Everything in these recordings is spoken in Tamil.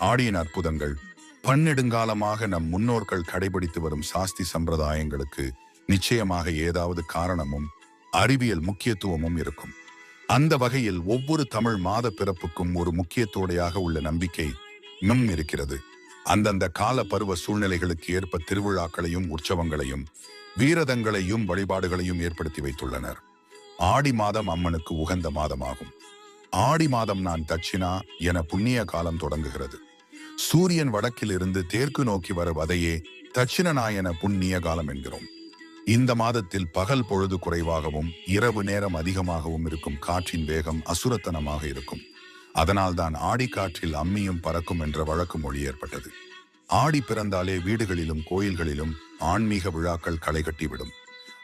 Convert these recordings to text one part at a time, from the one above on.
ஆடியின் அற்புதங்கள் பன்னெடுங்காலமாக நம் முன்னோர்கள் கடைபிடித்து வரும் சாஸ்தி சம்பிரதாயங்களுக்கு நிச்சயமாக ஏதாவது காரணமும் அறிவியல் முக்கியத்துவமும் இருக்கும். அந்த வகையில் ஒவ்வொரு தமிழ் மாத பிறப்புக்கும் ஒரு முக்கியத்தோடையாக உள்ள நம்பிக்கை நும் இருக்கிறது. அந்தந்த கால பருவ சூழ்நிலைகளுக்கு ஏற்ப திருவிழாக்களையும் உற்சவங்களையும் வீரதங்களையும் வழிபாடுகளையும் ஏற்படுத்தி வைத்துள்ளனர். ஆடி மாதம் அம்மனுக்கு உகந்த மாதமாகும். ஆடி மாதம் நான் தட்சிணா என புண்ணிய காலம் தொடங்குகிறது. சூரியன் வடக்கிலிருந்து தேற்கு நோக்கி வருவதையே தட்சிணநாயன புண்ணிய காலம் என்கிறோம். இந்த மாதத்தில் பகல் பொழுது குறைவாகவும் இரவு நேரம் அதிகமாகவும் இருக்கும் காற்றின் வேகம் அசுரத்தனமாக இருக்கும். அதனால்தான் ஆடி காற்றில் அம்மியும் பறக்கும் என்ற வழக்கு மொழி ஏற்பட்டது. ஆடி பிறந்தாலே வீடுகளிலும் கோயில்களிலும் ஆன்மீக விழாக்கள் களை கட்டிவிடும்.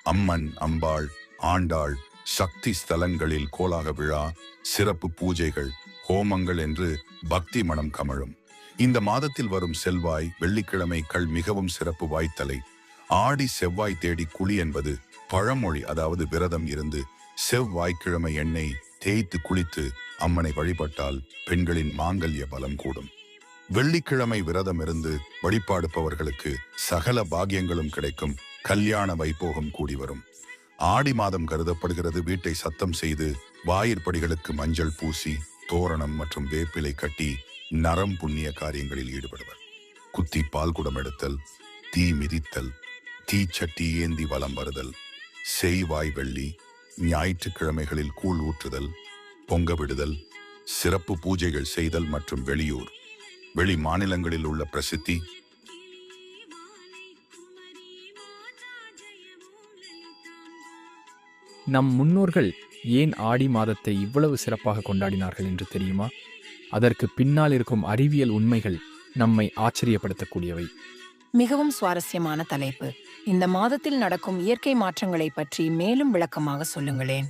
அம்மன் அம்பாள் ஆண்டாள் சக்தி ஸ்தலங்களில் கோலாக விழா சிறப்பு பூஜைகள் ஹோமங்கள் என்று பக்தி மனம் கமழும். இந்த மாதத்தில் வரும் செல்வாய் வெள்ளிக்கிழமைகள் மிகவும் சிறப்பு வாய்த்தலை. ஆடி செவ்வாய் தேடி குழி என்பது பழமொழி அதாவது விரதம் இருந்து செவ்வாய்க்கிழமை எண்ணெய் தேய்த்து குளித்து அம்மனை வழிபட்டால் பெண்களின் மாங்கல்ய பலம் கூடும். வெள்ளிக்கிழமை விரதம் இருந்து வழிபாடுபவர்களுக்கு சகல பாகியங்களும் கிடைக்கும். கல்யாண வைபோகம் கூடி வரும். ஆடி மாதம் கருதப்படுகிறது. வீட்டை சத்தம் செய்து வாயிற்படிகளுக்கு மஞ்சள் பூசி தோரணம் மற்றும் வேப்பிலை கட்டி நரம் புண்ணிய காரியங்களில் ஈடுபடுவர். குத்தி பால் குடம் எடுத்தல் தீ மிதித்தல் தீச்சட்டி ஏந்தி வலம் வருதல் செய்வாய் வெள்ளி ஞாயிற்றுக்கிழமைகளில் கூழ் ஊற்றுதல் பொங்க விடுதல் சிறப்பு பூஜைகள் செய்தல் மற்றும் வெளியூர் வெளி மாநிலங்களில் உள்ள பிரசித்தி நம் முன்னோர்கள் ஏன் ஆடி மாதத்தை இவ்வளவு சிறப்பாக கொண்டாடினார்கள் என்று தெரியுமா? அதற்கு பின்னால் இருக்கும் அறிவியல் உண்மைகள் நம்மை ஆச்சரியப்படுத்தக்கூடியவை. மிகவும் சுவாரஸ்யமான தலைப்பு. இந்த மாதத்தில் நடக்கும் இயற்கை மாற்றங்களை பற்றி மேலும் விளக்கமாக சொல்லுங்களேன்.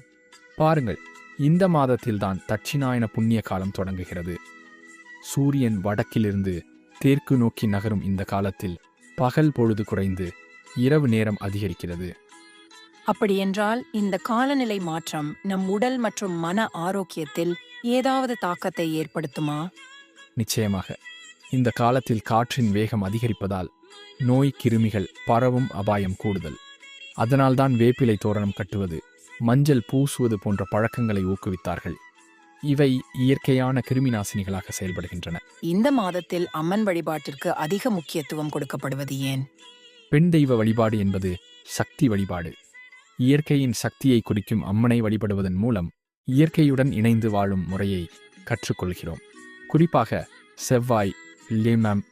பாருங்கள் இந்த மாதத்தில்தான் தட்சிணாயன புண்ணிய காலம் தொடங்குகிறது. சூரியன் வடக்கிலிருந்து தெற்கு நோக்கி நகரும் இந்த காலத்தில் பகல் பொழுது குறைந்து இரவு நேரம் அதிகரிக்கிறது. அப்படியென்றால் இந்த காலநிலை மாற்றம் நம் உடல் மற்றும் மன ஆரோக்கியத்தில் ஏதாவது தாக்கத்தை ஏற்படுத்துமா? நிச்சயமாக. இந்த காலத்தில் காற்றின் வேகம் அதிகரிப்பதால் நோய் கிருமிகள் பரவும் அபாயம் கூடுதல். அதனால்தான் வேப்பிலை தோரணம் கட்டுவது மஞ்சள் பூசுவது போன்ற பழக்கங்களை ஊக்குவித்தார்கள். இவை இயற்கையான கிருமிநாசினிகளாக செயல்படுகின்றன. இந்த மாதத்தில் அம்மன் வழிபாட்டிற்கு அதிக முக்கியத்துவம் கொடுக்கப்படுவது ஏன்? பெண் தெய்வ வழிபாடு என்பது சக்தி வழிபாடு. இயற்கையின் சக்தியை குறிக்கும் அம்மனை வழிபடுவதன் மூலம் இயற்கையுடன் இணைந்து வாழும் முறையை கற்றுக்கொள்கிறோம். குறிப்பாக செவ்வாய் லிமம்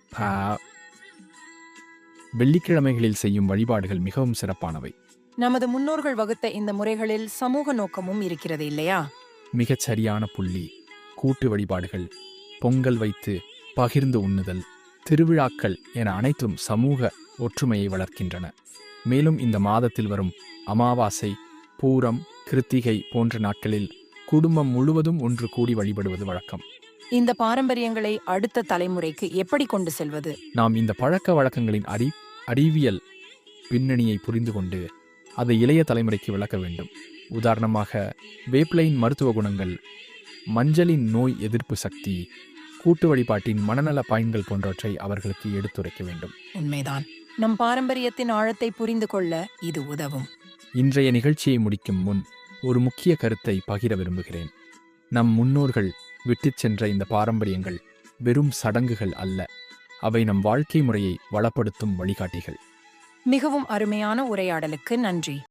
வெள்ளிக்கிழமைகளில் செய்யும் வழிபாடுகள் மிகவும் சிறப்பானவை. நமது முன்னோர்கள் வகுத்த இந்த முறைகளில் சமூக நோக்கமும் இருக்கிறது இல்லையா? மிகச் சரியான புள்ளி கூட்டு வழிபாடுகள் பொங்கல் வைத்து பகிர்ந்து உண்ணுதல் திருவிழாக்கள் என அனைத்தும் சமூக ஒற்றுமையை வளர்க்கின்றன. மேலும் இந்த மாதத்தில் வரும் அமாவாசை பூரம் கிருத்திகை போன்ற நாட்களில் குடும்பம் முழுவதும் ஒன்று கூடி வழிபடுவது வழக்கம். இந்த பாரம்பரியங்களை அடுத்த தலைமுறைக்கு எப்படி கொண்டு செல்வது? நாம் இந்த பழக்க வழக்கங்களின் அறி அறிவியல் பின்னணியை புரிந்து கொண்டு அதை இளைய தலைமுறைக்கு விளக்க வேண்டும். உதாரணமாக வேப்பிலையின் மருத்துவ குணங்கள் மஞ்சளின் நோய் எதிர்ப்பு சக்தி கூட்டு வழிபாட்டின் மனநல பயன்கள் போன்றவற்றை அவர்களுக்கு எடுத்துரைக்க வேண்டும். உண்மைதான். நம் பாரம்பரியத்தின் ஆழத்தை புரிந்து கொள்ள இது உதவும். இன்றைய நிகழ்ச்சியை முடிக்கும் முன் ஒரு முக்கிய கருத்தை பகிர விரும்புகிறேன். நம் முன்னோர்கள் விட்டுச் சென்ற இந்த பாரம்பரியங்கள் வெறும் சடங்குகள் அல்ல. அவை நம் வாழ்க்கை முறையை வளப்படுத்தும் வழிகாட்டிகள். மிகவும் அருமையான உரையாடலுக்கு நன்றி.